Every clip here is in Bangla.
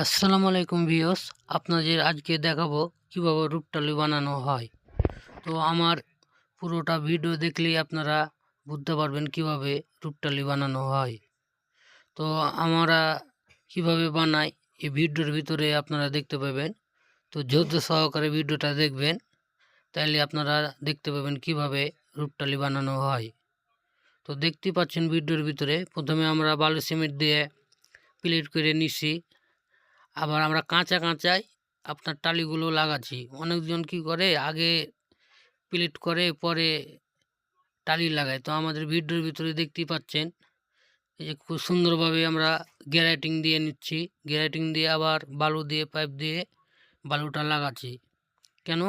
আসসালামু আলাইকুম ভিওস আপনাদের আজকে দেখাবো কীভাবে রূপটালি বানানো হয়। তো আমার পুরোটা ভিডিও দেখলেই আপনারা বুঝতে পারবেন কীভাবে রূপটালি বানানো হয়। তো আমরা কীভাবে বানাই, এই ভিডিওর ভিতরে আপনারা দেখতে পাবেন। তো ধৈর্য সহকারে ভিডিওটা দেখবেন, তাইলে আপনারা দেখতে পাবেন কীভাবে রূপটালি বানানো হয়। তো দেখতে পাচ্ছেন ভিডিওর ভিতরে, প্রথমে আমরা বালু সিমেন্ট দিয়ে প্লেট করে নিছি। আবার আমরা কাঁচা কাঁচায় আপনার টালিগুলো লাগাচ্ছি। অনেকজন কি করে, আগে প্লেট করে, পরে টালি লাগায়। তো আমাদের ভিডিওর ভিতরে দেখতেই পাচ্ছেন, এই যে খুব সুন্দরভাবে আমরা গ্যারাইটিং দিয়ে নিচ্ছি। গ্যারাইটিং দিয়ে আবার বালু দিয়ে পাইপ দিয়ে বালুটা লাগাচ্ছি। কেন?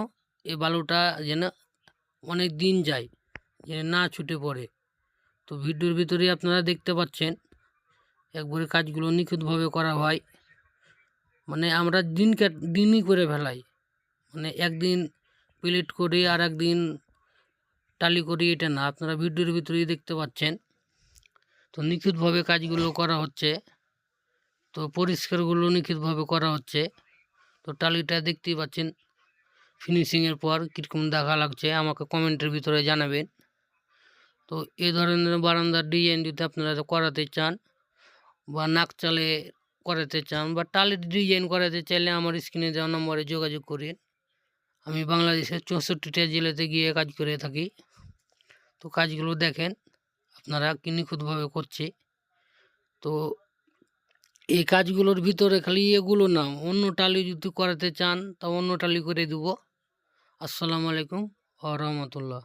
এই বালুটা যেন অনেক দিন যায়, যেন না ছুটে পড়ে। তো ভিডিওর ভিতরে আপনারা দেখতে পাচ্ছেন, একবারে কাজগুলো নিখুঁতভাবে করা হয়। মানে আমরা দিন দিনই করে ফেলাই। মানে একদিন প্লেট করি আর একদিন টালি করি, এটা না। আপনারা ভিডিওর ভিতরেই দেখতে পাচ্ছেন। তো নিখুঁতভাবে কাজগুলো করা হচ্ছে। তো পরিষ্কারগুলো নিখুঁতভাবে করা হচ্ছে। তো টালিটা দেখতেই পাচ্ছেন ফিনিশিংয়ের পর কীরকম দেখা লাগছে। আমাকে কমেন্টের ভিতরে জানাবেন। তো এই ধরনের বারান্দার ডিজাইন যদি আপনারা করাতে চান বা নাক চালে করাতে চান বা টালির ডিজাইন করাতে চাইলে আমার স্ক্রিনে দেওয়া নম্বরে যোগাযোগ করেন। আমি বাংলাদেশের চৌষট্টিটা জেলাতে গিয়ে কাজ করে থাকি। তো কাজগুলো দেখেন, আপনারা কি নিখুঁতভাবে করছে। তো এই কাজগুলোর ভিতরে খালি এগুলো না, অন্য টালি যদি করাতে চান, তা অন্য টালি করে দেবো। আসসালামু আলাইকুম ও রহমতুল্লাহ।